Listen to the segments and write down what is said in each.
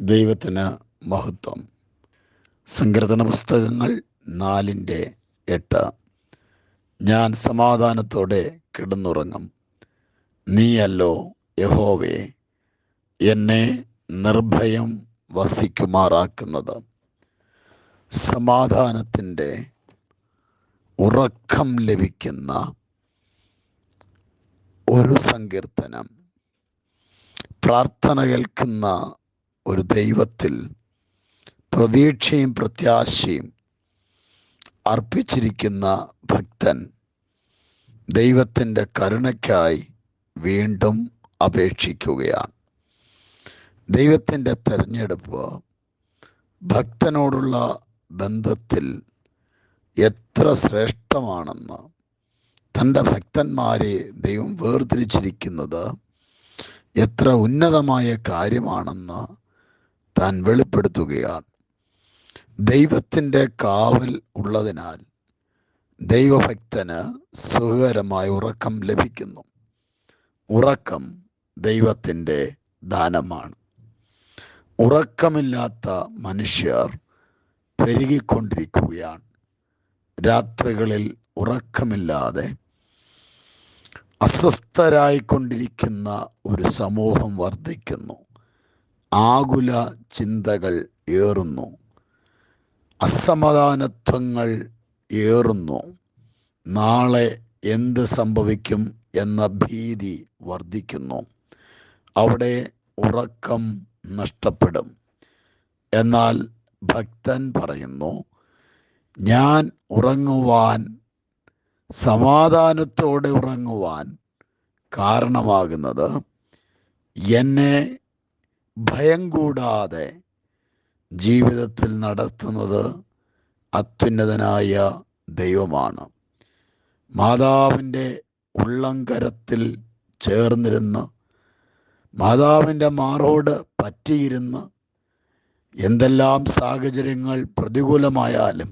ദൈവത്തിന് മഹത്വം. സങ്കീർത്തന പുസ്തകങ്ങൾ നാലിന്റെ എട്ട്. ഞാൻ സമാധാനത്തോടെ കിടന്നുറങ്ങും. നീയല്ലോ യഹോവേ എന്നെ നിർഭയം വസിക്കുമാറാക്കുന്നത്. സമാധാനത്തിന്റെ ഉറക്കം ലഭിക്കുന്ന ഒരു സങ്കീർത്തനം. പ്രാർത്ഥന കേൾക്കുന്ന ഒരു ദൈവത്തിൽ പ്രതീക്ഷയും പ്രത്യാശയും അർപ്പിച്ചിരിക്കുന്ന ഭക്തൻ ദൈവത്തിന്റെ കരുണയ്ക്കായി വീണ്ടും അപേക്ഷിക്കുകയാണ്. ദൈവത്തിന്റെ തെരഞ്ഞെടുപ്പ് ഭക്തനോടുള്ള ബന്ധത്തിൽ എത്ര ശ്രേഷ്ഠമാണെന്ന് തന്റെ ഭക്തന്മാരെ ദൈവം വേർതിരിച്ചിരിക്കുന്നത് എത്ര ഉന്നതമായ കാര്യമാണെന്ന് താൻ വെളിപ്പെടുത്തുകയാണ്. ദൈവത്തിന്റെ കാവൽ ഉള്ളതിനാൽ ദൈവഭക്തന് സുഖകരമായ ഉറക്കം ലഭിക്കുന്നു. ഉറക്കം ദൈവത്തിന്റെ ദാനമാണ്. ഉറക്കമില്ലാത്ത മനുഷ്യർ പെരുകിക്കൊണ്ടിരിക്കുകയാണ്. രാത്രികളിൽ ഉറക്കമില്ലാതെ അസ്വസ്ഥരായിക്കൊണ്ടിരിക്കുന്ന ഒരു സമൂഹം വർദ്ധിക്കുന്നു. ആകുല ചിന്തകൾ ഏറുന്നു. അസമാധാനത്വങ്ങൾ ഏറുന്നു. നാളെ എന്ത് സംഭവിക്കും എന്ന ഭീതി വർദ്ധിക്കുന്നു. അവിടെ ഉറക്കം നഷ്ടപ്പെടും. എന്നാൽ ഭക്തൻ പറയുന്നു ഞാൻ ഉറങ്ങുവാൻ സമാധാനത്തോടെ ഉറങ്ങുവാൻ കാരണമാകുന്നത് എന്നെ ഭയം കൂടാതെ ജീവിതത്തിൽ നടത്തുന്നത് അത്യുന്നതനായ ദൈവമാണ്. മാതാവിന്റെ ഉള്ളംകരത്തിൽ ചേർന്നിരുന്ന് മാതാവിന്റെ മാറോട് പറ്റിയിരുന്ന് എന്തെല്ലാം സാഹചര്യങ്ങൾ പ്രതികൂലമായാലും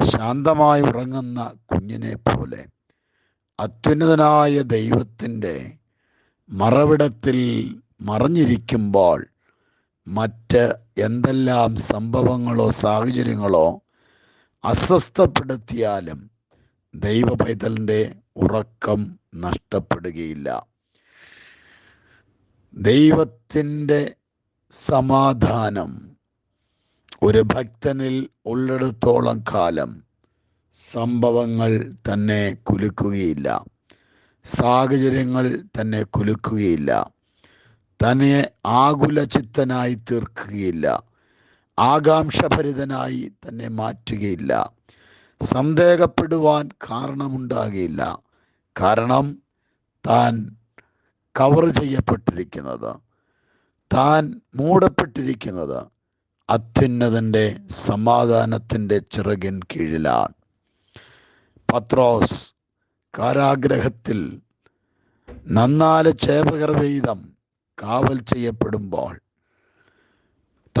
ശാന്തമായി ഉറങ്ങുന്ന കുഞ്ഞിനെ പോലെ അത്യുന്നതനായ ദൈവത്തിന്റെ മറവിടത്തിൽ മറഞ്ഞിരിക്കുമ്പോൾ മറ്റ് എന്തെല്ലാം സംഭവങ്ങളോ സാഹചര്യങ്ങളോ അസ്വസ്ഥപ്പെടുത്തിയാലും ദൈവ പൈതലിന്റെ ഉറക്കം നഷ്ടപ്പെടുകയില്ല. ദൈവത്തിന്റെ സമാധാനം ഒരു ഭക്തനിൽ ഉള്ളിടത്തോളം കാലം സംഭവങ്ങൾ തന്നെ കുലുക്കുകയില്ല. സാഹചര്യങ്ങൾ തന്നെ കുലുക്കുകയില്ല. തന്നെ ആകുലചിത്തനായി തീർക്കുകയില്ല. ആകാംക്ഷഭരിതനായി തന്നെ മാറ്റുകയില്ല. സന്ദേഹപ്പെടുവാൻ കാരണമുണ്ടാകുകയില്ല കാരണം താൻ കവർ ചെയ്യപ്പെട്ടിരിക്കുന്നത്. താൻ മൂടപ്പെട്ടിരിക്കുന്നത് അത്യുന്നതന്റെ സമാധാനത്തിന്റെ ചിറകിൻ കീഴിലാണ്. പത്രോസ് കാരാഗ്രഹത്തിൽ നന്നാൽ ചേപകർ വീതം കാവൽ ചെയ്യപ്പെടുമ്പോൾ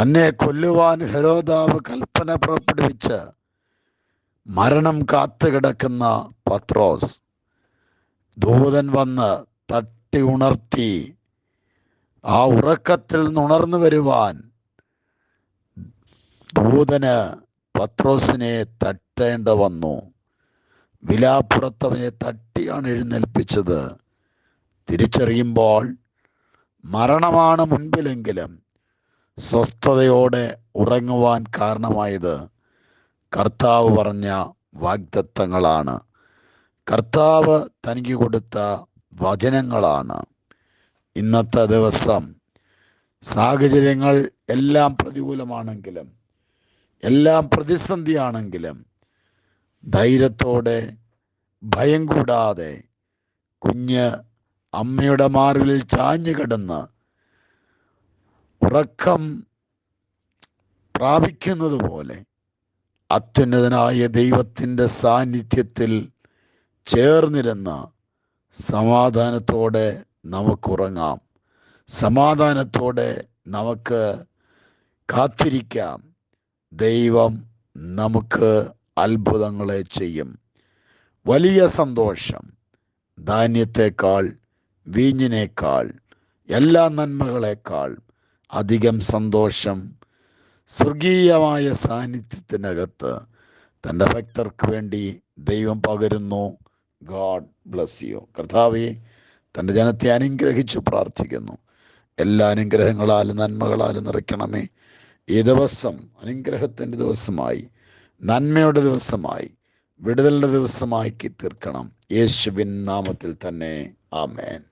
തന്നെ കൊല്ലുവാൻ ഹരോദാവ് കൽപ്പന പുറപ്പെടുവിച്ച് മരണം കാത്തുകിടക്കുന്ന പത്രോസ് ദൂതൻ വന്ന് തട്ടി ഉണർത്തി ആ ഉറക്കത്തിൽ നിന്നുണർന്നു വരുവാൻ ദൂതന് പത്രോസിനെ തട്ടേണ്ട വന്നു. വിലാപ്പുറത്തവനെ തട്ടിയാണ് എഴുന്നേൽപ്പിച്ചത്. തിരിച്ചറിയുമ്പോൾ മരണമാണ് മുൻപിലെങ്കിലും സ്വസ്ഥതയോടെ ഉറങ്ങുവാൻ കാരണമായത് കർത്താവ് പറഞ്ഞ വാഗ്ദത്തങ്ങളാണ്. കർത്താവ് തനിക്ക് കൊടുത്ത വചനങ്ങളാണ്. ഇന്നത്തെ ദിവസം സാഹചര്യങ്ങൾ എല്ലാം പ്രതികൂലമാണെങ്കിലും എല്ലാം പ്രതിസന്ധിയാണെങ്കിലും ധൈര്യത്തോടെ ഭയം കൂടാതെ കുഞ്ഞ് അമ്മയുടെ മാറിലിൽ ചാഞ്ഞു കിടന്ന് ഉറക്കം പ്രാപിക്കുന്നത് പോലെ അത്യുന്നതനായ ദൈവത്തിന്റെ സാന്നിധ്യത്തിൽ ചേർന്നിരുന്ന സമാധാനത്തോടെ നമുക്കുറങ്ങാം സമാധാനത്തോടെ നമുക്ക് കാത്തിരിക്കാം. ദൈവം നമുക്ക് അത്ഭുതങ്ങളെ ചെയ്യും. വലിയ സന്തോഷം. ധാന്യത്തെക്കാൾ വീഞ്ഞിനേക്കാൾ എല്ലാ നന്മകളേക്കാൾ അധികം സന്തോഷം സ്വർഗീയമായ സാന്നിധ്യത്തിനകത്ത് തന്റെ ഭക്തർക്ക് വേണ്ടി ദൈവം പകരുന്നു. ഗാഡ് ബ്ലസ് യു കർത്താവെ തന്റെ ജനത്തെ അനുഗ്രഹിച്ചു പ്രാർത്ഥിക്കുന്നു. എല്ലാ അനുഗ്രഹങ്ങളാലും നന്മകളാലും നിറയ്ക്കണമേ. ഈ ദിവസം അനുഗ്രഹത്തിന്റെ ദിവസമായി നന്മയുടെ ദിവസമായി വിടുതലിന്റെ ദിവസമാക്കി തീർക്കണം. യേശുവിൻ നാമത്തിൽ തന്നെ. ആമേൻ.